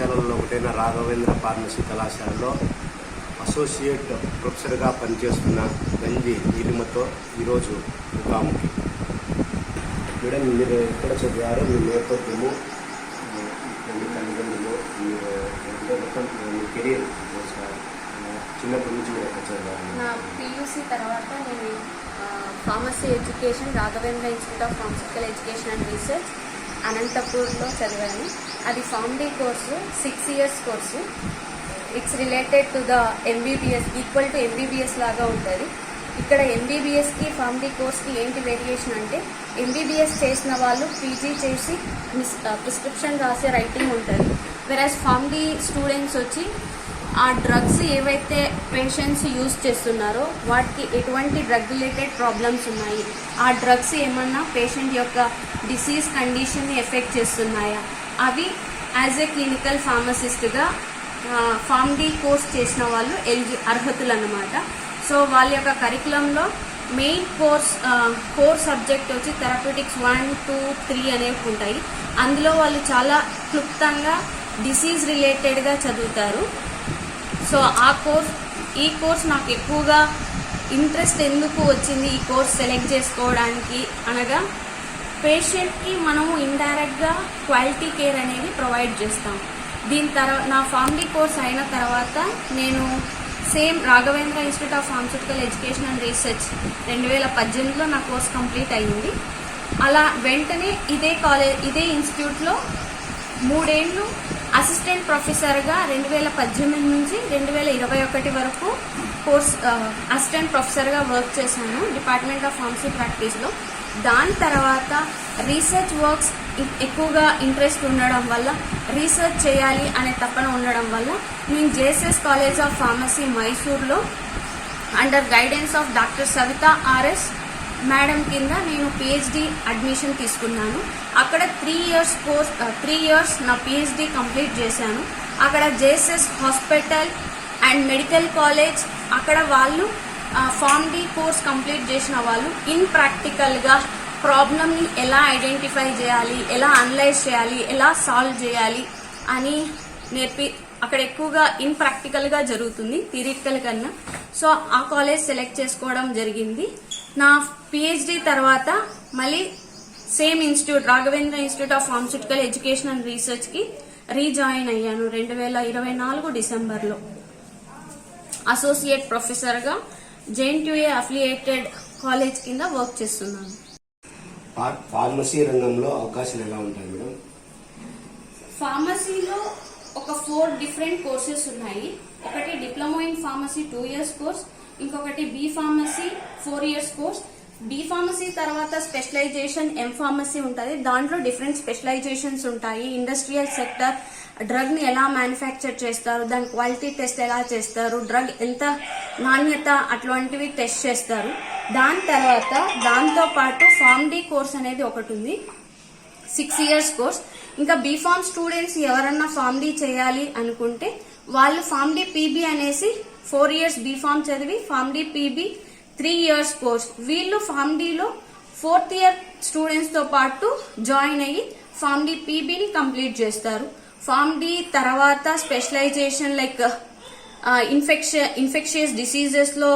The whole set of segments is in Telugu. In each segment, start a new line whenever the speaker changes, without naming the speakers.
కళాశాలల్లో ఒకటైన రాఘవేంద్ర ఫార్మసీ కళాశాలలో అసోసియేట్ ప్రొఫెసర్గా పనిచేస్తున్న గంజి నీలిమతో ఈరోజు ముఖాముఖి. మేడం మీరు ఎక్కడ చదివారో? మీ నేపథ్యము మీ తల్లిదండ్రులు మీ మొత్తం మీ కెరీర్ చిన్నప్పటి నుంచి మీరు ఎక్కడ చదివారు?
నా పీయూసీ తర్వాత నేను pharmacy education Raghavendra institute of pharmaceutical education and research అనంతపూర్లో చదివాను. అది pharm course six years course it's related to the MBBS equal to MBBS లాగా ఉంటుంది. ఇక్కడ ఎంబీబీఎస్కి ఫార్మ్ కోర్స్కి ఏంటి వేరియేషన్ అంటే ఎంబీబీఎస్ చేసిన వాళ్ళు పీజీ చేసి ప్రిస్క్రిప్షన్ uh, రాసే రైటింగ్ ఉంటుంది. వెరాజ్ ఫార్మ్ స్టూడెంట్స్ వచ్చి ఆ డ్రగ్స్ ఏవైతే పేషెంట్స్ యూజ్ చేస్తున్నారో వాటికి ఎటువంటి డ్రగ్ రిలేటెడ్ ప్రాబ్లమ్స్ ఉన్నాయి? ఆ డ్రగ్స్ ఏమన్నా పేషెంట్ యొక్క డిసీజ్ కండిషన్ని ఎఫెక్ట్ చేస్తున్నాయా? అవి యాజ్ ఏ క్లినికల్ ఫార్మసిస్ట్గా ఫార్మ్ డి కోర్స్ చేసిన వాళ్ళు ఎలిజి అర్హతులు అన్నమాట సో వాళ్ళ యొక్క కరికులంలో మెయిన్ కోర్స్ కోర్ సబ్జెక్ట్ వచ్చి థెరపటిక్స్ వన్ టూ త్రీ అనేవి ఉంటాయి. అందులో వాళ్ళు చాలా క్లుప్తంగా డిసీజ్ రిలేటెడ్గా చదువుతారు. సో ఆ కోర్స్ ఈ కోర్స్ నాకు ఎక్కువగా ఇంట్రెస్ట్ ఎందుకు వచ్చింది ఈ కోర్స్ సెలెక్ట్ చేసుకోవడానికి అనగా పేషెంట్కి మనము ఇండైరెక్ట్గా క్వాలిటీ కేర్ అనేది ప్రొవైడ్ చేస్తాం. దీని తర్వాత నా ఫార్మడీ కోర్స్ అయిన తర్వాత నేను same Raghavendra institute of pharmaceutical education and research రెండు వేల పద్దెనిమిదిలో నా కోర్స్ కంప్లీట్ అయ్యింది. అలా వెంటనే ఇదే కాలేజ్ ఇదే ఇన్స్టిట్యూట్లో మూడేళ్ళు అసిస్టెంట్ ప్రొఫెసర్గా రెండు వేల పద్దెనిమిది నుంచి రెండు వేల ఇరవై ఒకటి వరకు కోర్స్ అసిస్టెంట్ ప్రొఫెసర్గా వర్క్ చేశాను డిపార్ట్మెంట్ ఆఫ్ ఫార్మసీ ప్రాక్టీస్లో. దాని తర్వాత రీసెర్చ్ వర్క్స్ ఎక్కువగా ఇంట్రెస్ట్ ఉండడం వల్ల రీసెర్చ్ చేయాలి అనే తపన ఉండడం వల్ల నేను JSS college of pharmacy మైసూర్లో under guidance of doctor Savitha RS madam కింద నేను పిహెచ్డి అడ్మిషన్ తీసుకున్నాను. అక్కడ three years course three years నా పిహెచ్డి కంప్లీట్ చేశాను. అక్కడ JSS hospital and medical college అక్కడ వాళ్ళు ఫార్మ్ డి కోర్స్ కంప్లీట్ చేసిన వాళ్ళు ఇన్ ప్రాక్టికల్గా ప్రాబ్లమ్ని ఎలా ఐడెంటిఫై చేయాలి ఎలా అనలైజ్ చేయాలి ఎలా సాల్వ్ చేయాలి అని నేర్పి అక్కడ ఎక్కువగా ఇన్ ప్రాక్టికల్గా జరుగుతుంది థిరిటికల్ కన్నా. సో ఆ కాలేజ్ సెలెక్ట్ చేసుకోవడం జరిగింది. నా పిహెచ్డి తర్వాత మళ్ళీ same institute Raghavendra institute of pharmaceutical education and రీసెర్చ్కి rejoin అయ్యాను రెండు వేల ఇరవై నాలుగు డిసెంబర్లో. అసోసియేట్ ప్రొఫెసర్గా జేఎన్టీఏ అఫిలియేటెడ్ కాలేజ్ కింద వర్క్ చేస్తున్నాను.
ఫార్- ఫార్మసీ రంగంలో అవకాశాలు ఎలా ఉంటాయి మేడం?
ఫార్మసీలో ఒక ఫోర్ డిఫరెంట్ కోర్సెస్ ఉన్నాయి. ఒకటి diploma in pharmacy two years course ఇంకొకటి B pharmacy four years course B pharmacy తర్వాత స్పెషలైజేషన్ ఎం ఫార్మసీ ఉంటుంది. దాంట్లో డిఫరెంట్ స్పెషలైజేషన్స్ ఉంటాయి. ఇండస్ట్రియల్ సెక్టర్ డ్రగ్ని ఎలా మ్యానుఫ్యాక్చర్ చేస్తారు దాని క్వాలిటీ టెస్ట్ ఎలా చేస్తారు డ్రగ్ ఎంత నాణ్యత అట్లాంటివి టెస్ట్ చేస్తారు. దాని తర్వాత దాంతో పాటు ఫార్మ్ డి కోర్స్ అనేది ఒకటి ఉంది సిక్స్ ఇయర్స్ కోర్స్. ఇంకా బీఫామ్ స్టూడెంట్స్ ఎవరన్నా ఫామ్ డి చేయాలి అనుకుంటే వాళ్ళు ఫామ్ డి పీబీ అనేసి ఫోర్ ఇయర్స్ బీఫామ్ చదివి pharm D PB three years course. వీళ్ళు ఫామ్ డిలో ఫోర్త్ ఇయర్ స్టూడెంట్స్తో పాటు జాయిన్ అయ్యి ఫామ్ డి పీబీని కంప్లీట్ చేస్తారు. ఫామ్ డి తర్వాత స్పెషలైజేషన్ లైక్ ఇన్ఫెక్షన్ ఇన్ఫెక్షియస్ డిసీజెస్లో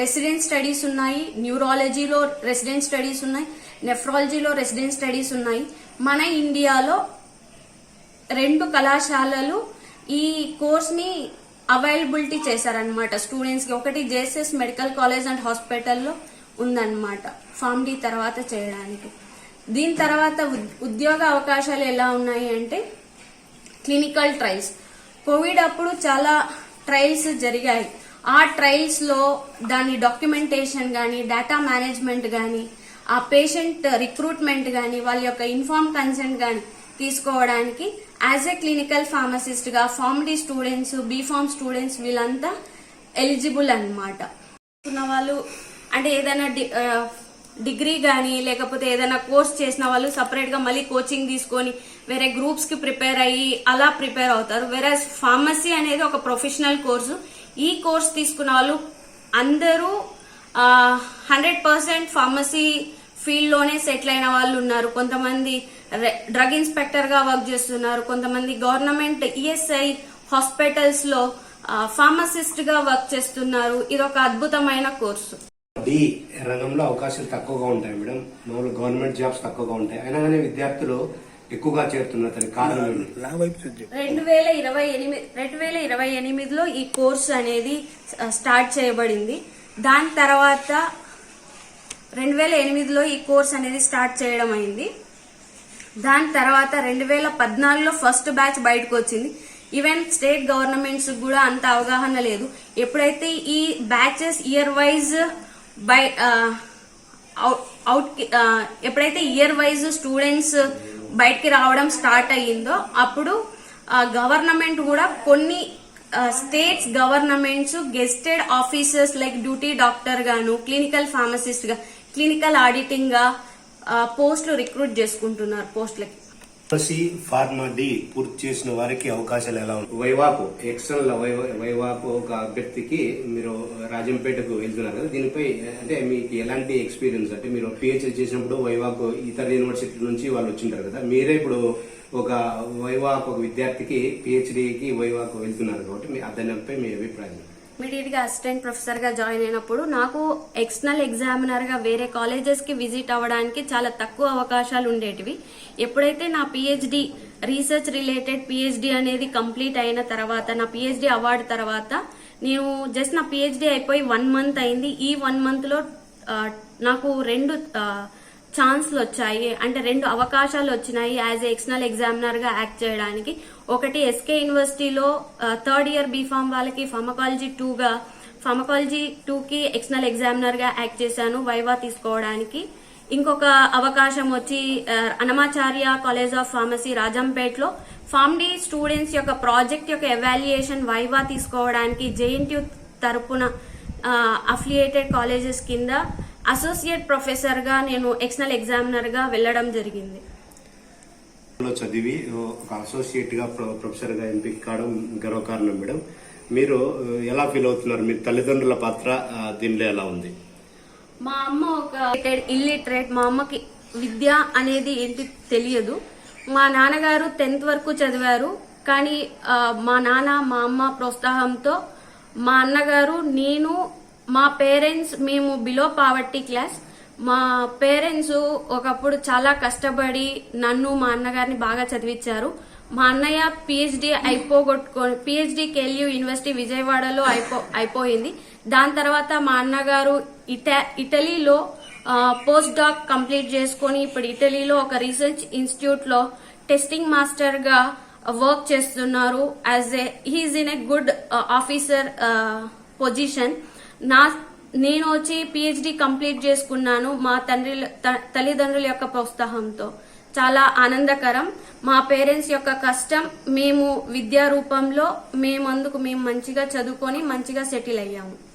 రెసిడెంట్ స్టడీస్ ఉన్నాయి న్యూరాలజీలో రెసిడెంట్ స్టడీస్ ఉన్నాయి నెఫ్రాలజీలో రెసిడెంట్ స్టడీస్ ఉన్నాయి. మన ఇండియాలో రెండు కళాశాలలు ఈ కోర్స్ని అవైలబిలిటీ చేశారనమాట స్టూడెంట్స్కి. ఒకటి జేఎస్ఎస్ మెడికల్ కాలేజ్ అండ్ హాస్పిటల్లో ఉందన్నమాట ఫామ్ డి తర్వాత చేయడానికి. దీని తర్వాత ఉద్యోగ అవకాశాలు ఎలా ఉన్నాయి అంటే క్లినికల్ ట్రయల్స్ కోవిడ్ అప్పుడు చాలా ట్రయల్స్ జరిగాయి. ఆ ట్రయల్స్లో దాని డాక్యుమెంటేషన్ కానీ డేటా మేనేజ్మెంట్ కానీ ఆ పేషెంట్ రిక్రూట్మెంట్ కానీ వాళ్ళ యొక్క ఇన్ఫార్మ్ కన్సెంట్ కానీ తీసుకోవడానికి as a clinical ఫార్మసిస్ట్గా pharm students B pharm students వీళ్ళంతా ఎలిజిబుల్ అన్నమాట. వాళ్ళు అంటే ఏదైనా డి- డిగ్రీ కానీ లేకపోతే ఏదైనా కోర్స్ చేసిన వాళ్ళు సపరేట్గా మళ్ళీ కోచింగ్ తీసుకొని వేరే గ్రూప్స్కి ప్రిపేర్ అయ్యి అలా ప్రిపేర్ అవుతారు. వేరే ఫార్మసీ అనేది ఒక ప్రొఫెషనల్ కోర్సు. ఈ కోర్స్ తీసుకున్న వాళ్ళు అందరూ హండ్రెడ్ పర్సెంట్ ఫార్మసీ ఫీల్డ్లోనే సెటిల్ అయిన వాళ్ళు ఉన్నారు. కొంతమంది డ్రగ్ ఇన్స్పెక్టర్గా వర్క్ చేస్తున్నారు. కొంతమంది గవర్నమెంట్ ఈఎస్ఐ హాస్పిటల్స్లో ఫార్మసిస్ట్గా వర్క్ చేస్తున్నారు. ఇది ఒక అద్భుతమైన కోర్సు.
డి రంగంలో అవకాశాలు తక్కువగా ఉంటాయి మేడం. మామూలు గవర్నమెంట్ జాబ్స్ తక్కువగా ఉంటాయి. అయినా కానీ విద్యార్థులు ఎక్కువగా చేరుతున్నారు దానికి కారణం
రెండు వేల ఇరవై ఎనిమిది రెండు వేల ఇరవై ఎనిమిదిలో ఈ కోర్స్ అనేది స్టార్ట్ చేయబడింది. దాని తర్వాత రెండు వేల ఎనిమిదిలో ఈ కోర్స్ అనేది స్టార్ట్ చేయడం అయింది. దాని తర్వాత రెండు వేల పద్నాలుగులో ఫస్ట్ బ్యాచ్ బయటకు వచ్చింది. ఈవెన్ స్టేట్ గవర్నమెంట్స్ కూడా అంత అవగాహన లేదు. ఎప్పుడైతే ఈ batches year wise by out uh, uh, ఎప్పుడైతే ఇయర్ వైజ్ స్టూడెంట్స్ బయటికి రావడం స్టార్ట్ అయ్యిందో అప్పుడు గవర్నమెంట్ కూడా కొన్ని states governments gazetted officers like duty doctor గాను క్లినికల్ ఫార్మసిస్ట్గా క్లినికల్ ఆడిటింగ్గా పోస్టులు రిక్రూట్ చేసుకుంటున్నారు పోస్టులకి
సి ఫార్మా డి పూర్తి చేసిన వారికి అవకాశాలు ఎలా ఉంటాయి? వైవాకు ఎక్స్టర్నల్ వైవాకు ఒక అభ్యర్థికి మీరు రాజంపేటకు వెళ్తున్నారు కదా దీనిపై అంటే మీకు ఎలాంటి ఎక్స్పీరియన్స్? అంటే మీరు పిహెచ్డి చేసినప్పుడు వైవాకు ఇతర యూనివర్సిటీ నుంచి వాళ్ళు వచ్చింటారు కదా మీరే ఇప్పుడు ఒక వైవాకు ఒక విద్యార్థికి పిహెచ్డికి వైవాకు వెళ్తున్నారు కాబట్టి మీ దానిపై మీ అభిప్రాయం
ఇమీడియట్గా అసిస్టెంట్ ప్రొఫెసర్గా జాయిన్ అయినప్పుడు నాకు ఎక్స్టర్నల్ ఎగ్జామినర్గా వేరే కాలేజెస్కి విజిట్ అవ్వడానికి చాలా తక్కువ అవకాశాలు ఉండేటివి. ఎప్పుడైతే నా పిహెచ్డి రీసెర్చ్ రిలేటెడ్ పిహెచ్డి అనేది కంప్లీట్ అయిన తర్వాత నా పిహెచ్డి అవార్డు తర్వాత నేను జస్ట్ నా పిహెచ్డి అయిపోయి వన్ మంత్ అయింది. ఈ వన్ మంత్లో నాకు రెండు ఛాన్స్లు వచ్చాయి అంటే రెండు అవకాశాలు వచ్చినాయి యాజ్ ఎక్స్టర్నల్ ఎగ్జామినర్గా యాక్ట్ చేయడానికి. ఒకటి ఎస్కే యూనివర్సిటీలో థర్డ్ ఇయర్ బీఫామ్ వాళ్ళకి ఫార్మకాలజీ టూగా ఫార్మకాలజీ టూ కి ఎక్స్టర్నల్ ఎగ్జామినర్గా యాక్ట్ చేశాను వైవా తీసుకోవడానికి. ఇంకొక అవకాశం వచ్చి అనమాచార్య కాలేజ్ ఆఫ్ ఫార్మసీ రాజంపేట్లో. ఫార్మ్ స్టూడెంట్స్ యొక్క ప్రాజెక్ట్ యొక్క ఎవాల్యుయేషన్ వైవా తీసుకోవడానికి జేఎన్టీయూ తరపున అఫిలియేటెడ్ కాలేజెస్ కింద అసోసియేట్ ప్రొఫెసర్గా నేను ఎక్స్టర్నల్ ఎగ్జామినర్గా వెళ్ళడం జరిగింది.
చదివి ఒక అసోసియేట్గా ప్రొ- ప్రొఫెసర్గా ఎంపిక కావడం గర్వకారణం మేడం. మీరు ఎలా ఫీల్ అవుతున్నారు? మీ తల్లిదండ్రుల పాత్ర దీనిలో ఎలా ఉంది?
మా అమ్మ ఒక ఇల్లిటరేట్ మా అమ్మకి విద్య అనేది ఏంటి తెలియదు. మా నాన్నగారు టెన్త్ వరకు చదివారు. కానీ మా నాన్న మా అమ్మ ప్రోత్సాహంతో మా అన్నగారు నేను మా పేరెంట్స్ మేము బిలో పావర్టీ క్లాస్ మా పేరెంట్స్ ఒకప్పుడు చాలా కష్టపడి నన్ను మా అన్నగారిని బాగా చదివించారు మా అన్నయ్య పిహెచ్డి అయిపోగొట్టుకో పిహెచ్డి కెల్యూ యూనివర్సిటీ విజయవాడలో అయిపో అయిపోయింది. దాని తర్వాత మా అన్నగారు ఇటా ఇటలీలో పోస్ట్ డాక్ కంప్లీట్ చేసుకొని ఇప్పుడు ఇటలీలో ఒక రీసెర్చ్ ఇన్స్టిట్యూట్లో టెస్టింగ్ మాస్టర్గా వర్క్ చేస్తున్నారు. As a he's in a good officer position నా నేను వచ్చి పిహెచ్డి కంప్లీట్ చేసుకున్నాను మా తండ్రి త- తల్లిదండ్రుల యొక్క ప్రోత్సాహంతో. చాలా ఆనందకరం. మా పేరెంట్స్ యొక్క కష్టం మేము విద్యా రూపంలో మేమందుకు మేము మంచిగా చదువుకొని మంచిగా సెటిల్ అయ్యాము.